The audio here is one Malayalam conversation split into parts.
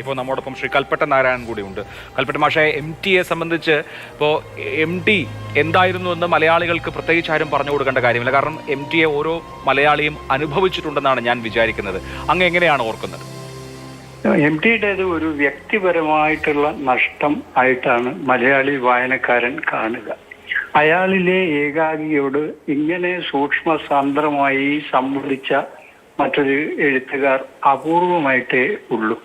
ഇപ്പോൾ നമ്മോടൊപ്പം ശ്രീ കൽപ്പറ്റ നാരായണൻ കൂടിയുണ്ട്. കൽപ്പറ്റ മാഷെ എം ടിയെ സംബന്ധിച്ച് ഇപ്പോൾ എം ടി എന്തായിരുന്നു എന്ന് മലയാളികൾക്ക് പ്രത്യേകിച്ച് ആരും പറഞ്ഞു കൊടുക്കേണ്ട കാര്യമില്ല. കാരണം എം ടിയെ ഓരോ മലയാളിയും അനുഭവിച്ചിട്ടുണ്ടെന്നാണ് ഞാൻ വിചാരിക്കുന്നത്. അങ്ങ് എങ്ങനെയാണ് ഓർക്കുന്നത്? എം ടിയുടേത് ഒരു വ്യക്തിപരമായിട്ടുള്ള നഷ്ടം ആയിട്ടാണ് മലയാളി വായനക്കാരൻ കാണുക. അയാളിലെ ഏകാഗിയോട് ഇങ്ങനെ സൂക്ഷ്മ സാന്ദ്രമായി സംവദിച്ച മറ്റൊരു എഴുത്തുകാർ അപൂർവമായിട്ടേ ഉള്ളൂ.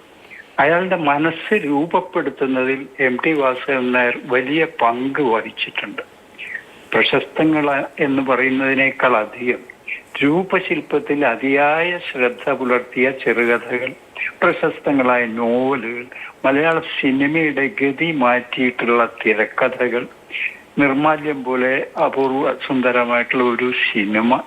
അയാളുടെ മനസ്സ് രൂപപ്പെടുത്തുന്നതിൽ എം ടി വാസുദേവൻ നായർ വലിയ പങ്ക് വഹിച്ചിട്ടുണ്ട്. പ്രശസ്തങ്ങൾ എന്ന് പറയുന്നതിനേക്കാൾ അധികം രൂപശില്പത്തിൽ അതിയായ ശ്രദ്ധ പുലർത്തിയ ചെറുകഥകൾ പ്രശസ്തങ്ങളായ നോവലുകൾ മലയാള സിനിമയുടെ ഗതി മാറ്റിയിട്ടുള്ള തിരക്കഥകൾ നിർമാല്യം പോലെ അപൂർവ സുന്ദരമായിട്ടുള്ള ഒരു സിനിമ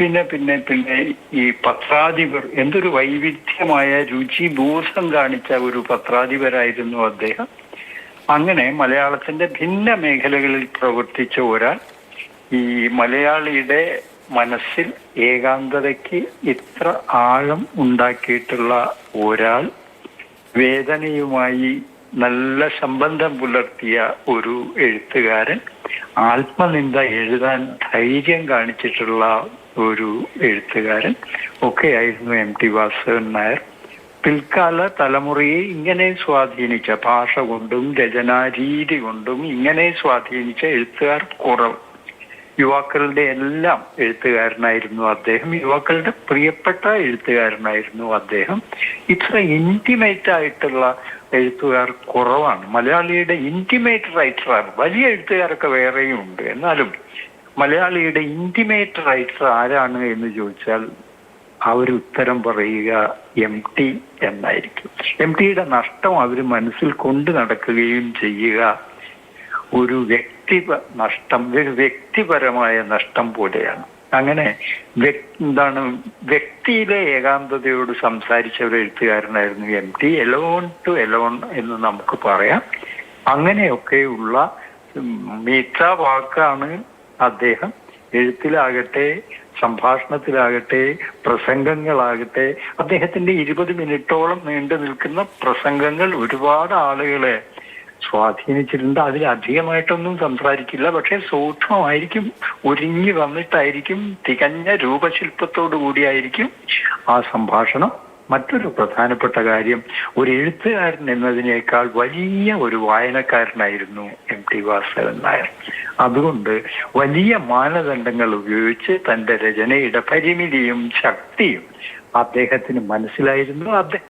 പിന്നെ പിന്നെ പിന്നെ ഈ പത്രാധിപർ എന്തൊരു വൈവിധ്യമായ രുചി ബോധം കാണിച്ച ഒരു പത്രാധിപരായിരുന്നു അദ്ദേഹം. അങ്ങനെ മലയാളത്തിന്റെ ഭിന്ന മേഖലകളിൽ പ്രവർത്തിച്ച ഒരാൾ ഈ മലയാളിയുടെ മനസ്സിൽ ഏകാന്തതയ്ക്ക് ഇത്ര ആഴം ഉണ്ടാക്കിയിട്ടുള്ള ഒരാൾ വേദനയുമായി നല്ല സംബന്ധം പുലർത്തിയ ഒരു എഴുത്തുകാരൻ ആത്മനിന്ദ എഴുതാൻ ധൈര്യം കാണിച്ചിട്ടുള്ള ഒരു എഴുത്തുകാരൻ. ഒക്കെയായിരുന്നു എം ടി വാസുദേവൻ നായർ. പിൽക്കാല തലമുറയെ ഇങ്ങനെ സ്വാധീനിച്ച ഭാഷ കൊണ്ടും രചനാരീതി കൊണ്ടും ഇങ്ങനെ സ്വാധീനിച്ച എഴുത്തുകാർ കുറവ്. യുവാക്കളുടെ എല്ലാം എഴുത്തുകാരനായിരുന്നു അദ്ദേഹം. യുവാക്കളുടെ പ്രിയപ്പെട്ട എഴുത്തുകാരനായിരുന്നു അദ്ദേഹം. ഇത്ര ഇന്റിമേറ്റ് ആയിട്ടുള്ള എഴുത്തുകാർ കുറവാണ്. മലയാളിയുടെ ഇന്റിമേറ്റ് റൈറ്ററാണ് വലിയ എഴുത്തുകാരൊക്കെ വേറെയും ഉണ്ട്. എന്നാലും മലയാളിയുടെ ഇന്റിമേറ്റ് റൈറ്റർ ആരാണ് എന്ന് ചോദിച്ചാൽ ഒരു ഉത്തരം പറയുക എം ടി എന്നായിരിക്കും. എം ടിയുടെ നഷ്ടം അവർ മനസ്സിൽ കൊണ്ടു നടക്കുകയും ചെയ്യുക ഒരു വ്യക്തി നഷ്ടം ഒരു വ്യക്തിപരമായ നഷ്ടം പോലെയാണ്. അങ്ങനെ എന്താണ് വ്യക്തിയിലെ ഏകാന്തതയോട് സംസാരിച്ച ഒരു എഴുത്തുകാരനായിരുന്നു M T alone to alone എന്ന് നമുക്ക് പറയാം. അങ്ങനെയൊക്കെയുള്ള മീറ്റ വാക്കാണ് അദ്ദേഹം എഴുത്തിലാകട്ടെ സംഭാഷണത്തിലാകട്ടെ പ്രസംഗങ്ങളാകട്ടെ അദ്ദേഹത്തിന്റെ ഇരുപത് മിനിറ്റോളം നീണ്ടു നിൽക്കുന്ന പ്രസംഗങ്ങൾ ഒരുപാട് ആളുകളെ സ്വാധീനിച്ചിട്ടുണ്ട്. അതിലധികമായിട്ടൊന്നും സംസാരിക്കില്ല. പക്ഷെ സൂക്ഷ്മമായിരിക്കും ഒരുങ്ങി വന്നിട്ടായിരിക്കും തികഞ്ഞ രൂപശില്പത്തോടു കൂടിയായിരിക്കും ആ സംഭാഷണം. മറ്റൊരു പ്രധാനപ്പെട്ട കാര്യം ഒരു എഴുത്തുകാരൻ എന്നതിനേക്കാൾ വലിയ ഒരു വായനക്കാരനായിരുന്നു എം ടി വാസുദേവൻ നായർ. അതുകൊണ്ട് വലിയ മാനദണ്ഡങ്ങൾ ഉപയോഗിച്ച് തന്റെ രചനയുടെ പരിമിതിയും ശക്തിയും അദ്ദേഹത്തിന് മനസ്സിലായിരുന്നു. അദ്ദേഹം